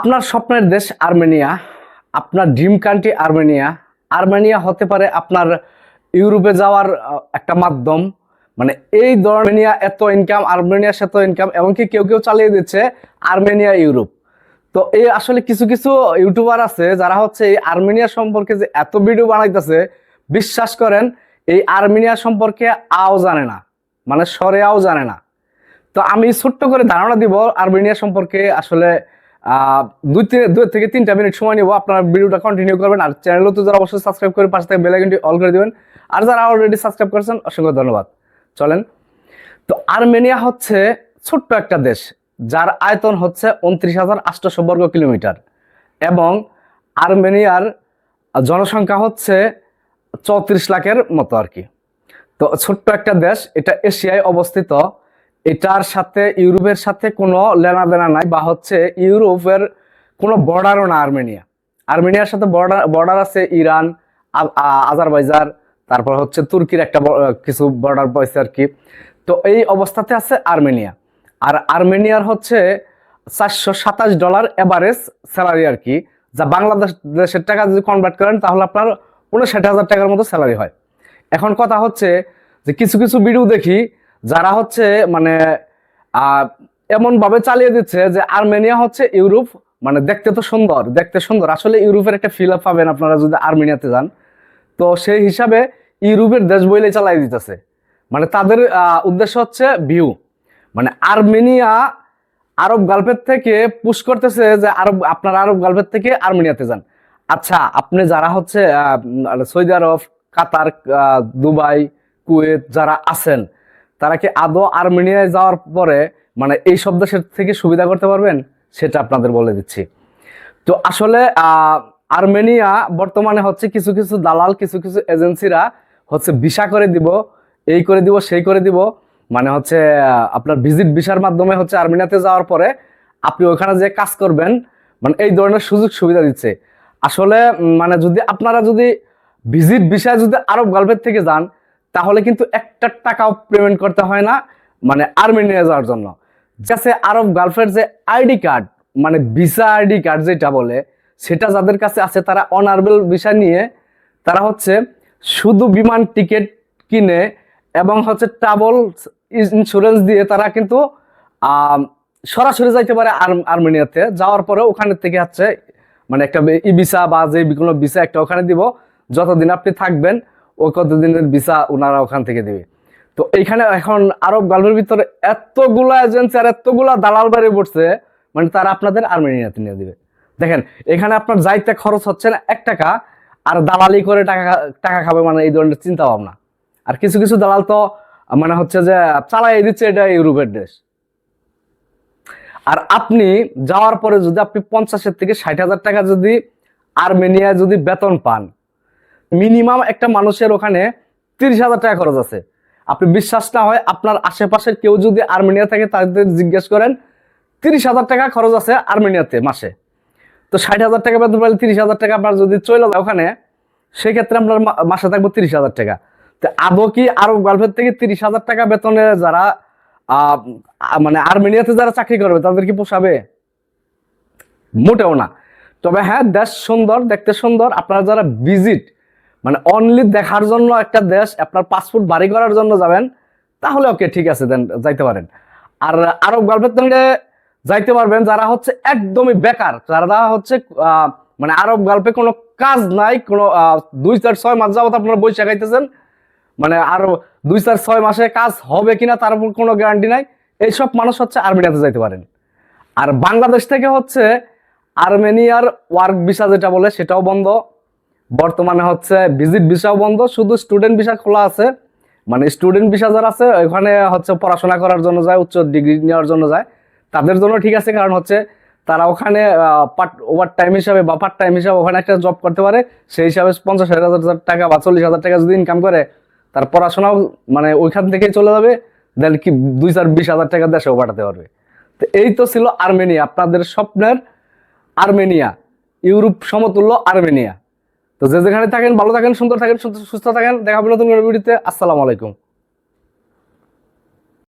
আপনার স্বপ্নের দেশ আর্মেনিয়া, আপনার ড্রিম কান্ট্রি আর্মেনিয়া। আর্মেনিয়া হতে পারে আপনার ইউরোপে যাওয়ার একটা মাধ্যম। মানে এই আর্মেনিয়া এত ইনকাম আর্মেনিয়া সেত ইনকাম এমনকি কেউ কেউ চালিয়ে দিচ্ছে আর্মেনিয়া ইউরোপ। তো এই আসলে কিছু কিছু ইউটিউবার আছে যারা হচ্ছে এই আর্মেনিয়া সম্পর্কে যে এত ভিডিও বানাইতেছে, বিশ্বাস করেন, এই আর্মেনিয়া সম্পর্কে আও জানে না। মানে সরে আও জানে না। তো আমি ছোট্ট করে ধারণা দিব আর্মেনিয়া সম্পর্কে আসলে দুই থেকে দুই থেকে তিনটা মিনিট সময় নিব। আপনারা ভিডিওটা কন্টিনিউ করবেন। আর চ্যানেলও তো যারা অবশ্যই সাবস্ক্রাইব করে পাশে থেকে বেল আইকনটি অল করে দিবেন। আর যারা অলরেডি সাবস্ক্রাইব করেছেন, অসংখ্য ধন্যবাদ। চলেন। তো আর্মেনিয়া হচ্ছে ছোট্ট একটা দেশ, যার আয়তন হচ্ছে উনত্রিশ হাজার আটশো বর্গ কিলোমিটার। এবং আর্মেনিয়ার জনসংখ্যা হচ্ছে চৌত্রিশ লাখের মতো আর কি। তো ছোট্ট একটা দেশ, এটা এশিয়ায় অবস্থিত। এটার সাথে, ইউরোপের সাথে কোনো লেনা দেনা নাই, বা হচ্ছে ইউরোপের কোনো বর্ডারও না আর্মেনিয়া। আর্মেনিয়ার সাথে বর্ডার বর্ডার আছে ইরান আজারবাইজার, তারপর হচ্ছে তুর্কির একটা কিছু বর্ডার পয়সা আর কি। তো এই অবস্থাতে আছে আর্মেনিয়া। আর আর্মেনিয়ার হচ্ছে চারশো সাতাশ ডলার এভারেজ স্যালারি আর কি, যা বাংলাদেশ, দেশের টাকা যদি কনভার্ট করেন, তাহলে আপনার উনষাট হাজার টাকার মতো স্যালারি হয়। এখন কথা হচ্ছে যে কিছু কিছু ভিডিও দেখি যারা হচ্ছে মানে এমনভাবে চালিয়ে দিচ্ছে যে আর্মেনিয়া হচ্ছে ইউরোপ মানে দেখতে তো সুন্দর দেখতে সুন্দর। আসলে ইউরোপের একটা ফিল আপ পাবেন আপনারা যদি আর্মেনিয়াতে যান। তো সেই হিসাবে ইউরোপের দেশ বইলে চালাই দিতেছে। মানে তাদের উদ্দেশ্য হচ্ছে ভিউ মানে আর্মেনিয়া আরব গালফের থেকে পুশ করতেছে যে আরব আপনার আরব গালফের থেকে আর্মেনিয়াতে যান। আচ্ছা আপনি যারা হচ্ছে আহ, Saudi Arab Qatar Dubai Kuwait যারা আছেন তারা কি আদৌ আর্মেনিয়ায় যাওয়ার পরে মানে এই সব দেশের থেকে সুবিধা করতে পারবেন? সেটা আপনাদের বলে দিচ্ছি। তো আসলে আর্মেনিয়া বর্তমানে হচ্ছে কিছু কিছু দালাল, কিছু কিছু এজেন্সিরা হচ্ছে ভিসা করে দিব, এই করে দিব, সেই করে দিব। মানে হচ্ছে আপনার ভিজিট ভিসার মাধ্যমে হচ্ছে আর্মেনিয়াতে যাওয়ার পরে আপনি ওখানে যে কাজ করবেন মানে এই ধরনের সুযোগ সুবিধা দিচ্ছে। আসলে মানে যদি আপনারা যদি ভিজিট ভিসায় যদি আরব গালফের থেকে যান তাহলে কিন্তু একটা টাকাও পেমেন্ট করতে হয় না মানে আর্মেনিয়া যাওয়ার জন্য। যাচ্ছে আরব গালফের যে আইডি কার্ড মানে ভিসা আইডি কার্ড যেটা বলে, সেটা যাদের কাছে আছে, তারা অনার্বেল ভিসা নিয়ে, তারা হচ্ছে শুধু বিমান টিকিট কিনে এবং হচ্ছে ট্রাভেল ইন্স্যুরেন্স দিয়ে তারা কিন্তু সরাসরি যাইতে পারে আর্ম- আর্মেনিয়াতে যাওয়ার পরে ওখানে থেকে হচ্ছে মানে একটা ই ভিসা বা যে কোনো ভিসা একটা ওখানে দিব, যতদিন আপনি থাকবেন ওই কতদিনের ভিসা ওনারা ওখান থেকে দিবে। তো এইখানে এখন আরব গালফের ভিতরে এতগুলা এজেন্সি আর এতগুলা দালাল বাড়ি পড়ছে মানে তারা আপনাদের আর্মেনিয়াতে নিয়ে দিবে। দেখেন, এখানে আপনার যাইতে খরচ হচ্ছে না এক টাকা, আর দালালি করে টাকা টাকা খাবে মানে এই ধরনের চিন্তা ভাবনা আর কিছু কিছু দালাল তো মানে হচ্ছে যে চালাই দিচ্ছে, এটা ইউরোপের দেশ। আর আপনি যাওয়ার পরে যদি আপনি পঞ্চাশের থেকে ষাট হাজার টাকা যদি আর্মেনিয়ায় যদি বেতন পান মিনিমাম একটা মানুষের ওখানে তিরিশ হাজার টাকা খরচ আছে। আপনি বিশ্বাস না হয় আপনার আশেপাশের কেউ যদি আর্মেনিয়া থাকে তাদের জিজ্ঞেস করেন, তিরিশ হাজার টাকা খরচ আছে আর্মেনিয়াতে মাসে। তো ষাট হাজার টাকা বেতন পাইলে তিরিশ হাজার টাকা আপনার যদি চলে যায় ওখানে, সেক্ষেত্রে আপনার মাসে থাকব তিরিশ হাজার টাকা। তো আদৌ কি আরব গালফের থেকে তিরিশ হাজার টাকা বেতনে যারা মানে আর্মেনিয়াতে যারা চাকরি করবে, তাদের কি পোষাবে? মোটেও না। তবে হ্যাঁ দেশ সুন্দর, দেখতে সুন্দর। আপনারা যারা ভিজিট মানে অনলি দেখার জন্য একটা দেশ, আপনার পাসপোর্ট বাড়ি করার জন্য যাবেন, তাহলে ওকে ঠিক আছে দেন যাইতে পারেন। আর আরব সঙ্গে যাইতে পারবেন, যারা হচ্ছে একদমই বেকার, যারা হচ্ছে মানে আরব গালফে কোনো কাজ নাই, কোনো দুই চার ছয় মাস যাবত আপনারা বৈশাখ খাইতেছেন মানে আরও দুই চার ছয় মাসে কাজ হবে কিনা তার উপর কোনো গ্যারান্টি নাই, এইসব মানুষ হচ্ছে আর্মেনিয়াতে যাইতে পারেন। আর বাংলাদেশ থেকে হচ্ছে আর্মেনিয়ার ওয়ার্ক ভিসা যেটা বলে, সেটাও বন্ধ। বর্তমানে হচ্ছে ভিজিট ভিসাও বন্ধ, শুধু স্টুডেন্ট ভিসা খোলা আছে। মানে স্টুডেন্ট ভিসা যারা আছে ওখানে হচ্ছে পড়াশোনা করার জন্য যায়, উচ্চ ডিগ্রি নেওয়ার জন্য যায়। তাদের জন্য ঠিক আছে, কারণ হচ্ছে তারা ওখানে পার্ট ওভার টাইম হিসাবে বা পার্ট টাইম হিসাবে ওখানে একটা জব করতে পারে। সেই হিসাবে পঞ্চাশ হাজার টাকা বা চল্লিশ হাজার টাকা যদি ইনকাম করে, তার পড়াশোনাও মানে ওইখান থেকেই চলে যাবে। দেন কি দুই চার বিশ হাজার টাকা দেশেও পাঠাতে পারবে। তো এই তো ছিল আর্মেনিয়া, আপনাদের স্বপ্নের আর্মেনিয়া, ইউরোপ সমতুল্য আর্মেনিয়া। তো যে যেখানে থাকেন, ভালো থাকেন, সুন্দর থাকেন, সুস্থ থাকেন। দেখা হবে নতুন ভিডিওতে। আসসালামু আলাইকুম।